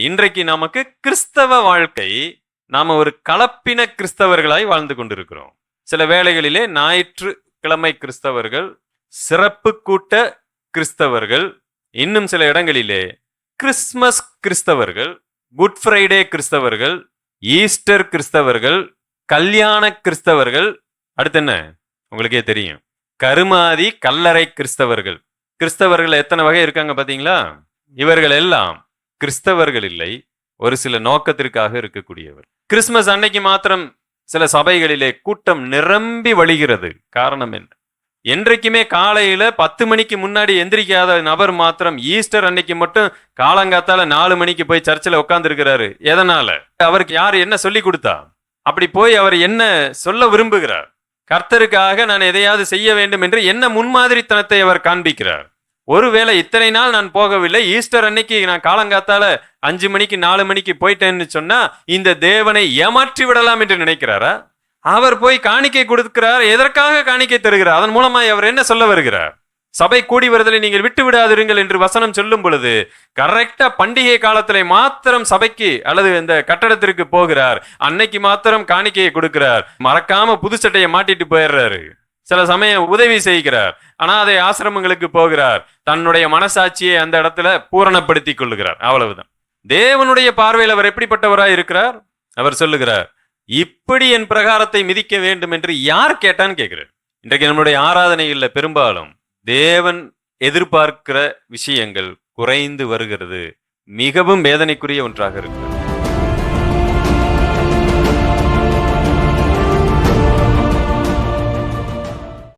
இன்றைக்கு நமக்கு கிறிஸ்தவ வாழ்க்கை நாம் ஒரு கலப்பின கிறிஸ்தவர்களாய் வாழ்ந்து கொண்டிருக்கிறோம். சில வேளைகளிலே ஞாயிற்றுக்கிழமை கிறிஸ்தவர்கள் சிறப்பு கூட்ட கிறிஸ்தவர்கள் இன்னும் சில இடங்களிலே கிறிஸ்மஸ் கிறிஸ்தவர்கள் குட் ஃப்ரைடே கிறிஸ்தவர்கள் ஈஸ்டர் கிறிஸ்தவர்கள் கல்யாண கிறிஸ்தவர்கள் அடுத்து என்ன? உங்களுக்கே தெரியும். கருமாதி கல்லறை கிறிஸ்தவர்கள். கிறிஸ்தவர்கள் எத்தனை வகை இருக்காங்க பார்த்தீங்களா? இவர்கள் எல்லாம் கிறிஸ்தவர்கள் இல்லை ஒரு சில நோக்கத்திற்காக இருக்கக்கூடியவர். கிறிஸ்மஸ் அன்னைக்கு மாத்திரம் சில சபைகளிலே கூட்டம் நிரம்பி வழிகிறது. காரணம் என்ன? என்றைக்குமே காலையில பத்து மணிக்கு முன்னாடி எந்திரிக்காத நபர் மாத்திரம் ஈஸ்டர் அன்னைக்கு மட்டும் காலங்காத்தால நாலு மணிக்கு போய் சர்ச்சில் உட்கார்ந்துருக்கிறாரு. எதனால? அவருக்கு யார் என்ன சொல்லி கொடுத்தா? அப்படி போய் அவர் என்ன சொல்ல விரும்புகிறார்? கர்த்தருக்காக நான் எதையாவது செய்ய வேண்டும் என்று என்ன முன்மாதிரித்தனத்தை அவர் காண்பிக்கிறார்? ஒருவேளை இத்தனை நாள் நான் போகவில்லை ஈஸ்டர் அன்னைக்கு நான் காலங்காத்தால அஞ்சு மணிக்கு நாலு மணிக்கு போயிட்டேன்னு சொன்னா இந்த தேவனை ஏமாற்றி விடலாம் என்று நினைக்கிறாரா? அவர் போய் காணிக்கை கொடுக்கிறார் எதற்காக காணிக்கை தருகிறார்? அதன் மூலமா அவர் என்ன சொல்ல வருகிறார்? சபை கூடி வருதலை நீங்கள் விட்டு விடாதிருங்கள் என்று வசனம் சொல்லும் பொழுது கரெக்டா பண்டிகை காலத்திலே மாத்திரம் சபைக்கு அல்லது இந்த கட்டடத்திற்கு போகிறார். அன்னைக்கு மாத்திரம் காணிக்கையை கொடுக்கிறார். மறக்காம புது சட்டையை மாட்டிட்டு போயிடுறாரு. சில சமயம் உதவி செய்கிறார். அனாதை ஆசிரமங்களுக்கு போகிறார். தன்னுடைய மனசாட்சியை அந்த இடத்துல பூரணப்படுத்தி கொள்ளுகிறார். அவ்வளவுதான். தேவனுடைய பார்வையில் அவர் எப்படிப்பட்டவராய் இருக்கிறார்? அவர் சொல்லுகிறார் இப்படி என் பிரகாரத்தை மிதிக்க வேண்டும் என்று யார் கேட்டான்னு கேட்கிறார். இன்றைக்கு நம்முடைய ஆராதனைகள்ல பெரும்பாலும் தேவன் எதிர்பார்க்கிற விஷயங்கள் குறைந்து வருகிறது. மிகவும் வேதனைக்குரிய ஒன்றாக இருக்கு